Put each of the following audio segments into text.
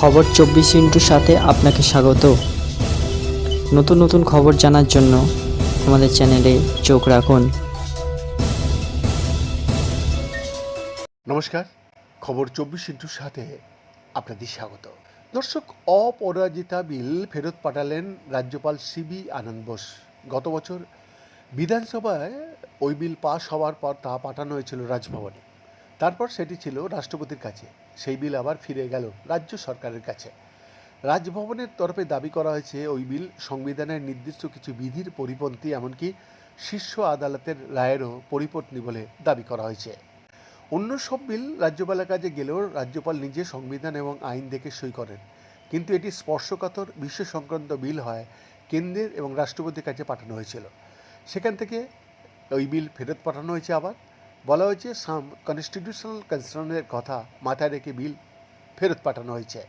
খবর চব্বিশ ইন্টুর সাথে আপনাকে স্বাগত। নতুন নতুন খবর জানার জন্য আমাদের চ্যানেলে চোখ রাখুন। নমস্কার, খবর চব্বিশ ইন্টুর সাথে আপনাদের স্বাগত। দর্শক, অপরাজিতা বিল ফেরত পাঠালেন রাজ্যপাল সিবি আনন্দ বোস। গত বছর বিধানসভায় ওই বিল পাশ হওয়ার পর তা পাঠানো হয়েছিল রাজভবনে। তারপর সেটি ছিল রাষ্ট্রপতির কাছে। সেই বিল আবার ফিরে গেল রাজ্য সরকারের কাছে। রাজভবনের তরফে দাবি করা হয়েছে, ওই বিল সংবিধানের নির্দিষ্ট কিছু বিধির পরিপন্থী, এমনকি শীর্ষ আদালতের রায়েরও পরিপন্থী বলে দাবি করা হয়েছে। অন্য সব বিল রাজ্যপালের কাছে গেলেও রাজ্যপাল নিজে সংবিধান এবং আইন দেখে সই করেন। কিন্তু এটি স্পর্শকাতর বিশ্ব সংক্রান্ত বিল হয় কেন্দ্রের এবং রাষ্ট্রপতির কাছে পাঠানো হয়েছিল। সেখান থেকে ওই বিল ফেরত পাঠানো হয়েছে আবার। বলা হয়েছে, সাম কনস্টিটিউশনাল কনসার্নের কথা মাথায় রেখে বিল ফেরত পাঠানো হয়েছে।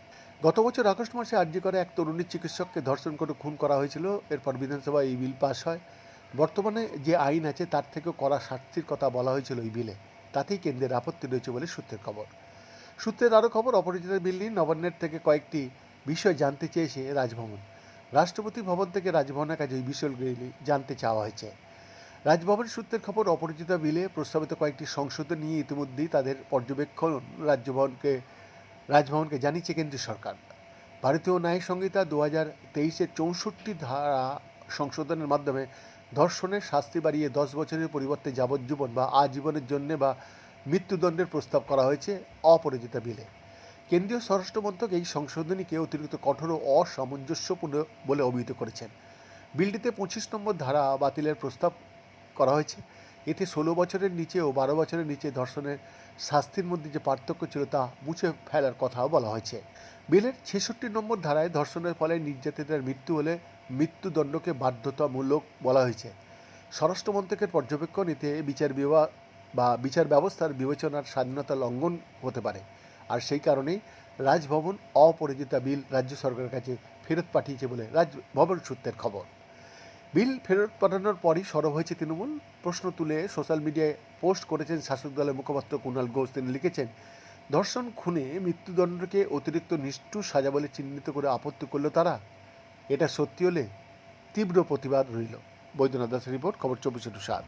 গত বছর আগস্ট মাসে আর্জি করে এক তরুণী চিকিৎসককে ধর্ষণ করে খুন করা হয়েছিল। এরপর বিধানসভায় এই বিল পাশ হয়। বর্তমানে যে আইন আছে, তার থেকেও করা শাস্তির কথা বলা হয়েছিল এই বিলে। তাতেই কেন্দ্রের আপত্তি রয়েছে বলে সূত্রের খবর। সূত্রের আরও খবর অপরাজিতা বিল নিয়ে নবান্নের থেকে কয়েকটি বিষয় জানতে চেয়েছে রাজভবন। রাষ্ট্রপতি ভবন থেকে রাজভবনের কাছে ওই বিষয়গুলি জানতে চাওয়া হয়েছে। রাজভবন সূত্রের খবর অপরাজিতা বিলে প্রস্তাবিত কয়েকটি সংশোধন নিয়ে ইতিমধ্যেই তাদের পর্যবেক্ষণ রাজ্যভবনকে রাজভবনকে জানিয়েছে কেন্দ্রীয় সরকার। ভারতীয় ন্যায় সংহিতা দু হাজার তেইশের চৌষট্টি ধারা সংশোধনের মাধ্যমে ধর্ষণের শাস্তি বাড়িয়ে দশ বছরের পরিবর্তে যাবজ্জীবন বা আজীবনের জন্যে বা মৃত্যুদণ্ডের প্রস্তাব করা হয়েছে অপরাজিতা বিলে কেন্দ্রীয় স্বরাষ্ট্রমন্ত্রক এই সংশোধনীকে অতিরিক্ত কঠোর ও অসামঞ্জস্যপূর্ণ বলে অভিহিত করেছেন বিলটিতে পঁচিশ নম্বর ধারা বাতিলের প্রস্তাব করা হয়েছে। এতে ষোলো বছরের নিচে ও বারো বছরের নিচে ধর্ষণের শাস্তির মধ্যে যে পার্থক্য ছিল তা মুছে ফেলার কথাও বলা হয়েছে। বিলের ছেষট্টি নম্বর ধারায় ধর্ষণের ফলে নির্যাতিতার মৃত্যু হলে মৃত্যুদণ্ডকে বাধ্যতামূলক বলা হয়েছে। স্বরাষ্ট্র মন্ত্রকের পর্যবেক্ষণ এতে বিচার বিভাগ বা বিচার ব্যবস্থার বিবেচনার স্বাধীনতা লঙ্ঘন হতে পারে। আর সেই কারণেই রাজভবন অপরাজিতা বিল রাজ্য সরকারের কাছে ফেরত পাঠিয়েছে বলে রাজভবন সূত্রের খবর। বিল ফেরত পাঠানোর পরই সরব হয়েছে তৃণমূল। প্রশ্ন তুলে সোশ্যাল মিডিয়ায় পোস্ট করেছেন শাসক দলের মুখপাত্র কুণাল ঘোষ। তিনি লিখেছেন, ধর্ষণ খুনে মৃত্যুদণ্ডকে অতিরিক্ত নিষ্ঠুর সাজা বলে চিহ্নিত করে আপত্তি করল তারা। এটা সত্যি হলে তীব্র প্রতিবাদ রইল। বৈদ্যনাথ দাসের রিপোর্ট, খবর চব্বিশ সাত।